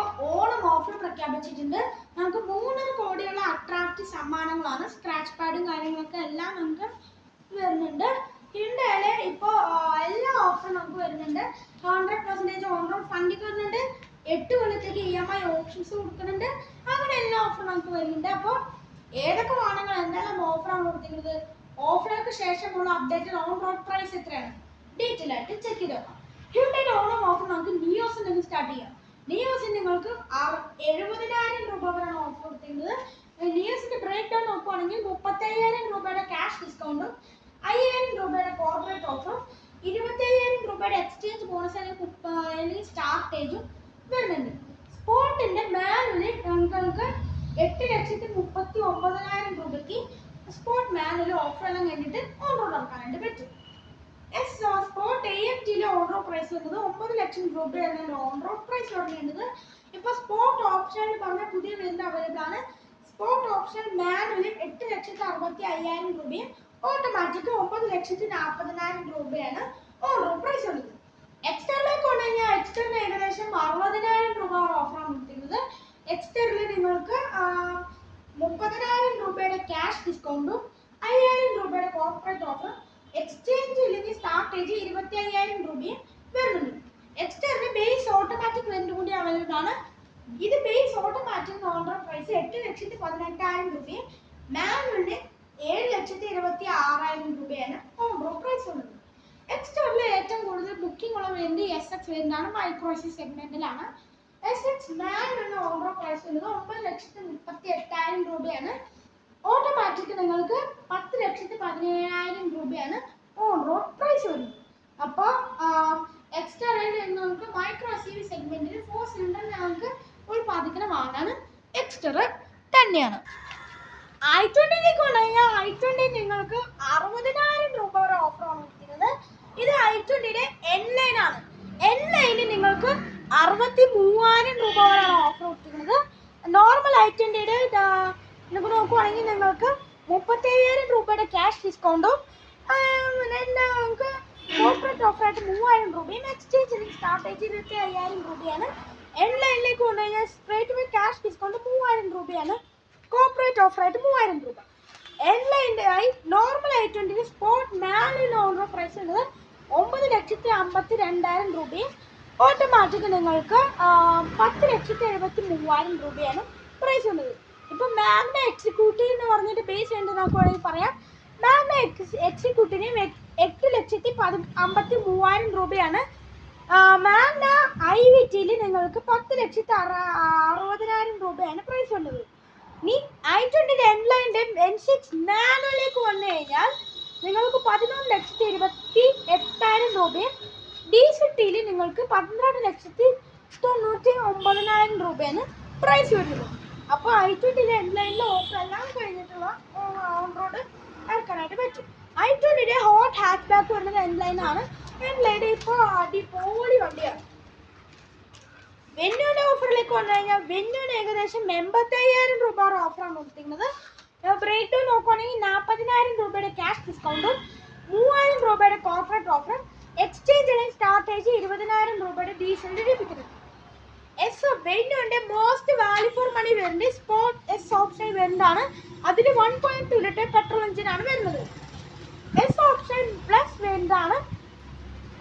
ഇപ്പോൾ ഓണം ഓഫർ പ്രഖ്യാപിച്ചിട്ടുണ്ട്. നമുക്ക് മൂന്നര കോടിയുള്ള അട്രാക്റ്റ് സമ്മാനങ്ങളാണ്. സ്ക്രാച്ച് പാഡും കാര്യങ്ങളൊക്കെ എല്ലാം നമുക്ക് വരുന്നുണ്ട്. ഹിണ്ടയിലെ ഇപ്പോൾ എല്ലാ ഓഫറും നമുക്ക് വരുന്നുണ്ട്. Hundred percentage on road funding വരുന്നുണ്ട്. എട്ട് കൊല്ലത്തേക്ക് ഇ എം ഐ ഓപ്ഷൻസ് കൊടുക്കുന്നുണ്ട്. അങ്ങനെ എല്ലാ ഓഫറും നമുക്ക് വരുന്നുണ്ട്. അപ്പോൾ ഏതൊക്കെ വാഹനങ്ങൾ എന്തെല്ലാം ഓഫറാണ് കൊടുത്തിരിക്കുന്നത്? ഓഫറുകൾക്ക് ശേഷമുള്ള അപ്ഡേറ്റഡ് ഓൺ റോഡ് പ്രൈസ് എത്രയാണ്? ഡീറ്റെയിൽ ആയിട്ട് ചെക്ക് ചെയ്ത് നോക്കാം. ഓണം ഓഫർ നമുക്ക് നിയോസിൽ നിന്ന് സ്റ്റാർട്ട് ചെയ്യാം. നിയോസിൽ നിങ്ങൾക്ക് എഴുപതിനായിരം രൂപ വരെയാണ് ഓഫർ കൊടുത്തിരുന്നത് നിയോസിന്റെ ബ്രേക്ക് ഡൗൺ നോക്കുവാണെങ്കിൽ മുപ്പത്തയ്യായിരം രൂപയുടെ ക്യാഷ് ഡിസ്കൗണ്ടും അയ്യായിരം രൂപയുടെ കോർപ്പറേറ്റ് ഓഫറും ഇരുപത്തയ്യായിരം രൂപയുടെ എക്സ്ചേഞ്ച് ബോണസ് അല്ലെങ്കിൽ സ്റ്റാർട്ടേജും വരുന്നുണ്ട്. സ്പോട്ടിന്റെ മാനുവലി നിങ്ങൾക്ക് എട്ട് ലക്ഷത്തി മുപ്പത്തി ഒമ്പതിനായിരം രൂപയ്ക്ക് സ്പോട്ട് മാനുവൽ ഓഫർ എല്ലാം കഴിഞ്ഞിട്ട് ഓൺറോഡ് ഇറക്കാനായിട്ട് പറ്റും. എസ് സ്പോട്ട് എ എഫ് ടിയിലെ റോഡ് പ്രൈസ് വരുന്നത് ഒമ്പത് ലക്ഷം രൂപയാണ് ഓർഡർ പ്രൈസ് തുടങ്ങേണ്ടത് ഇപ്പൊ സ്പോട്ട് ഓപ്ഷൻ പറഞ്ഞ പുതിയ വരുന്ന അവൈലബിൾ ആണ്. സ്പോട്ട് ഓപ്ഷൻ മാനുവലി എട്ട് ലക്ഷത്തി അറുപത്തി അയ്യായിരം രൂപയും ഓട്ടോമാറ്റിക് ഒമ്പത് ലക്ഷത്തി നാൽപ്പതിനായിരം രൂപയാണ് ഓർഡർ പ്രൈസ് ഉള്ളത് എക്സ്റ്ററിലേക്ക് കൊണ്ടു കഴിഞ്ഞാൽ എക്സ്റ്ററിന് ഏകദേശം അറുപതിനായിരം രൂപ ഓഫറാണ് കിട്ടുന്നത് എക്സ്റ്ററിൽ നിങ്ങൾക്ക് മുപ്പതിനായിരം രൂപയുടെ ക്യാഷ് ഡിസ്കൗണ്ടും അയ്യായിരം രൂപയുടെ കോർപ്പറേറ്റ് ഓഫർ എക്സ്ചേഞ്ച് സ്റ്റാർട്ടേജ് ഇരുപത്തി അയ്യായിരം രൂപയും വരുന്നുണ്ട്. എക്സ്റ്ററിന് ബേസ് ഓട്ടോമാറ്റിക് റെന്റ് കൂടി അവൈലബിൾ ഇത് ബേസ് ഓട്ടോമാറ്റിക് കോൺട്രാക്ട് പ്രൈസ് എട്ട് ലക്ഷത്തി പതിനെട്ടായിരം രൂപയും മാനുവലിന് ഏഴ് ലക്ഷത്തി ഇരുപത്തി ആറായിരം രൂപയാണ് ഓർഡർ പ്രൈസ് ഉള്ളത്. എക്സ്റ്ററിൽ ഏറ്റവും കൂടുതൽ ബുക്കിംഗ് ഉള്ള വേണ്ടി എസ് എക്സ് വേണ്ടാണ് മൈക്രോസി സെഗ്മെന്റിലാണ് എസ് എക്സ് മാനുവലിന് ഓർഡർ പ്രൈസ് ഉള്ളത് ഒമ്പത് ലക്ഷത്തി മുപ്പത്തി എട്ടായിരം രൂപയാണ്. ഓട്ടോമാറ്റിക് നിങ്ങൾക്ക് പത്ത് ലക്ഷത്തി പതിനേഴായിരം രൂപയാണ് ഓൺ റോഡ് പ്രൈസ് വരും അപ്പോൾ എക്സ്ട്രാ നിങ്ങൾക്ക് മൈക്രോ സി വി സെഗ്മെന്റിൽ ഫോർ സിലിണ്ടർ ഞങ്ങൾക്ക് ഉൽപ്പാദിക്കുന്ന വാഹനമാണ് എക്സ്റ്റർ തന്നെയാണ്. ഐ ട്വന്റിയിലേക്ക് വന്നു കഴിഞ്ഞാൽ ഐ ട്വന്റി നിങ്ങൾക്ക് അറുപതിനായിരം രൂപ വരെ ഓഫറാണ് കൊടുക്കുന്നത് ഇത് ഐ ട്വന്റിയുടെ എൻ ലൈൻ ആണ്. എൻ ലൈനിൽ നിങ്ങൾക്ക് അറുപത്തി മൂവായിരം രൂപ വരെയാണ് ഓഫർ കൊടുത്തിരിക്കുന്നത്. നോർമൽ ഐ ട്വന്റിയുടെ നിങ്ങൾക്ക് നോക്കുവാണെങ്കിൽ നിങ്ങൾക്ക് മുപ്പത്തയ്യായിരം രൂപയുടെ ക്യാഷ് ഡിസ്കൗണ്ടും നിങ്ങൾക്ക് കോർപ്പറേറ്റ് ഓഫറായിട്ട് മൂവായിരം രൂപയും എക്സ്ചേഞ്ച് സ്റ്റാർട്ടേജ് ഇരുപത്തി അയ്യായിരം രൂപയാണ് എൻ ലൈനിലേക്ക് വന്നു കഴിഞ്ഞാൽ സ്ട്രേറ്റ് വേ ക്യാഷ് ഡിസ്കൗണ്ട് രൂപയാണ് കോർപ്പറേറ്റ് ഓഫറായിട്ട് മൂവായിരം രൂപ എൻ ലൈന്റെ ആയി നോർമൽ ഐ ട്വന്റിന് സ്പോട്ട് മാനുവൽ ഓണർ പ്രൈസ് ഉള്ളത് ഒമ്പത് ലക്ഷത്തി അമ്പത്തി രണ്ടായിരം രൂപയും ഓട്ടോമാറ്റിക് നിങ്ങൾക്ക് പത്ത് ലക്ഷത്തി എഴുപത്തി മൂവായിരം രൂപയാണ് പ്രൈസ് ഉള്ളത് ഇപ്പം മാഗ്ന എക്സിക്യൂട്ടീവ് എന്ന് പറഞ്ഞിട്ട് ബേസ് നമുക്ക് വേണമെങ്കിൽ പറയാം മാഗ്ന എക്സ് എക്സിക്യൂട്ടീവിന് എട്ട് ലക്ഷത്തി പതി അമ്പത്തി മൂവായിരം രൂപയാണ്. മാഗ്ന ഐ വി ടിയിൽ നിങ്ങൾക്ക് പത്ത് ലക്ഷത്തി അറ അറുപതിനായിരം രൂപയാണ് പ്രൈസ് ഉള്ളത്. ഇനി ഐ ട്വന്റിന്റെ എൻ ലൈന്റെ എൻ സിക്സ് മാനുവലിലേക്ക് വന്നു കഴിഞ്ഞാൽ നിങ്ങൾക്ക് പതിനൊന്ന് ലക്ഷത്തി ഇരുപത്തി എട്ടായിരം രൂപയും ഡി സിറ്റിയിൽ നിങ്ങൾക്ക് പന്ത്രണ്ട് ലക്ഷത്തി തൊണ്ണൂറ്റി ഒമ്പതിനായിരം രൂപയാണ് പ്രൈസ് വരുന്നത്. അപ്പോൾ ഐ ട്വന്റിന്റെ എൻ ലൈനിലെ ഓഫർ എല്ലാം കഴിഞ്ഞിട്ടുള്ള ഓൺ റോഡ് ഇറക്കാനായിട്ട് പറ്റും. ഐ ട്വന്റിയുടെ ഹോട്ട് ഹാച്ച് ബാക്ക് വരുന്നത് എൻ ലൈനാണ് എൻ ലൈന്റെ ഇപ്പോൾ അടിപൊളി വണ്ടിയാണ് വെന്യൂന്റെ ഓഫറിലേക്ക് വന്നു കഴിഞ്ഞാൽ വെന്യൂന് ഏകദേശം എൺപത്തയ്യായിരം രൂപ ഓഫറാണ് കൊടുത്തിരിക്കുന്നത്. ബ്രേക്ക് ഡൗൺ നോക്കുവാണെങ്കിൽ നാൽപ്പതിനായിരം രൂപയുടെ ക്യാഷ് ഡിസ്കൗണ്ടും മൂവായിരം രൂപയുടെ കോർപ്പറേറ്റ് ഓഫറും എക്സ്ചേഞ്ച് അല്ലെങ്കിൽ സ്റ്റാർട്ടേജ് ഇരുപതിനായിരം രൂപയുടെ ഡീസലിന് ലഭിക്കുന്നത് എസ് വെന്യൂന്റെ മോസ്റ്റ് വാല്യൂ ഫോർ മണി വരുന്നത് സ്പോട്ട് എസ് ഓപ്ഷൻ വരുന്നതാണ്. അതിൽ one point two litre petrol എഞ്ചിനാണ് വരുന്നത്. എസ് ഓപ്ഷൻ പ്ലസ് വരുന്നതാണ്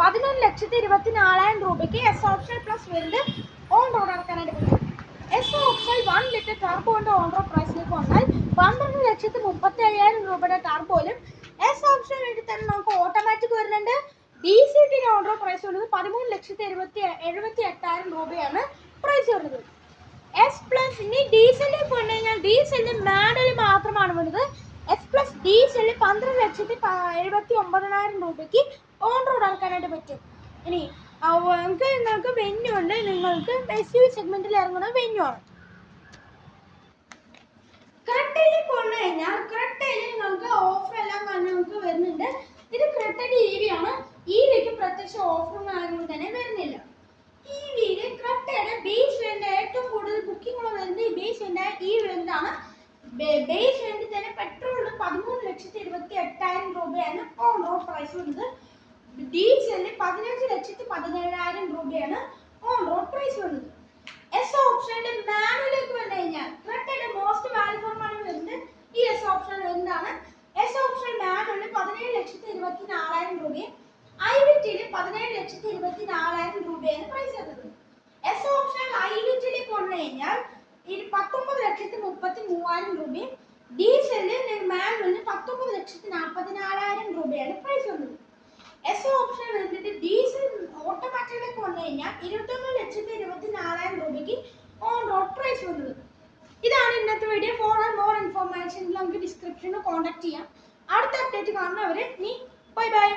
പതിനൊന്ന് ലക്ഷത്തി ഇരുപത്തി നാലായിരം രൂപയ്ക്ക് എസ് ഓപ്ഷൻ പ്ലസ് വരുന്നത് ഓൺ റോഡ് ഇറക്കാനായിട്ട് പറ്റും. എസ് ഓപ്ഷൻ വൺ ലിറ്റർ ടർബോന്റെ ഓൺ റോഡ് പ്രൈസിലേക്ക് വന്നാൽ പന്ത്രണ്ട് ലക്ഷത്തി മുപ്പത്തി അയ്യായിരം രൂപയുടെ ടർബോയിലും എസ് ഓപ്ഷൻ വേണ്ടി തന്നെ നമുക്ക് ഓട്ടോമാറ്റിക് വരുന്നുണ്ട്. ഡി സി ടിയുടെ ഓൺ റോഡ് പ്രൈസ് വരുന്നത് പതിമൂന്ന് ലക്ഷത്തി എഴുപത്തി എഴുപത്തി എട്ടായിരം രൂപയാണ്. പ്രൈസ് വരുന്നത് എസ് പ്ലസ് ഇനി ഡീസലിലേക്ക് വന്നു കഴിഞ്ഞാൽ സെല്ലിൽ മാനുവൽ മാത്രമാണ് വരുന്നത് എസ് പ്ലസ് ഡീസലിൽ പന്ത്രണ്ട് ലക്ഷത്തി എഴുപത്തി ഒമ്പതിനായിരം രൂപയ്ക്ക് ഓൺ റോഡ് ഇറക്കാനായിട്ട് പറ്റും. ഇനി നിങ്ങൾക്ക് നിങ്ങൾക്ക് വെന്യൂ ഉണ്ട്. നിങ്ങൾക്ക് എസ് യു സെഗ്മെന്റിൽ ഇറങ്ങുന്ന വെന്യൂ ആണ്. ക്രെട്ടയിലേക്ക് വന്നു കഴിഞ്ഞാൽ ക്രെട്ടയിൽ നിങ്ങൾക്ക് ഓഫർ എല്ലാം എന്താണ് ബേസ് വേണ്ടി തന്നെ പെട്രോളിന് പതിമൂന്ന് ലക്ഷത്തി ഇരുപത്തി എട്ടായിരം രൂപയാണ് ഓൺ റോഡ് പ്രൈസ് ഉള്ളത് ഡീസലിന് പതിനഞ്ച് ലക്ഷത്തി പതിനേഴായിരം രൂപയാണ് ഓൺ റോഡ് പ്രൈസ് ഉള്ളത് എസ് ഓപ്ഷന്റെ മാനുവലേക്ക് വന്നു കഴിഞ്ഞാൽ ക്രെറ്റയുടെ മോസ്റ്റ് വാലിഫോമാണ് വരുന്നത്. ഈ എസ് ഓപ്ഷൻ എന്താണ്? എസ് ഓപ്ഷൻ മാനുവലിന് പതിനേഴ് ലക്ഷത്തി ഇരുപത്തി നാലായിരം രൂപയും ഐ വിറ്റിന് പതിനേഴ് ലക്ഷത്തി ഇരുപത്തി നാലായിരം രൂപയാണ് പ്രൈസ് വരുന്നത്. എസ് ഓപ്ഷൻ ഐ വിറ്റിലേക്ക് വന്നു കഴിഞ്ഞാൽ പത്തൊമ്പത് ലക്ഷത്തി മുപ്പത്തി മൂവായിരം രൂപയും ഡീസലിന് മാനുവലിന് പത്തൊമ്പത് ലക്ഷത്തി നാൽപ്പത്തിനാലായിരം രൂപയാണ് പ്രൈസ് വന്നത്. എസ് ഓപ്ഷൻ വന്നിട്ട് ഡീസൽ ഓട്ടോമാറ്റിക്കിലേക്ക് വന്നു കഴിഞ്ഞാൽ ഇരുപത്തൊന്ന് ലക്ഷത്തി ഇരുപത്തി നാലായിരം രൂപയ്ക്ക് ഓൺ റോഡ് പ്രൈസ് വന്നത്. ഇതാണ് ഇന്നത്തെ video for and more information നമുക്ക് ഡിസ്ക്രിപ്ഷനിൽ കോൺടാക്ട് ചെയ്യാം. അടുത്ത അപ്ഡേറ്റ് കാണുന്നവരെ നീ ബൈ ബൈ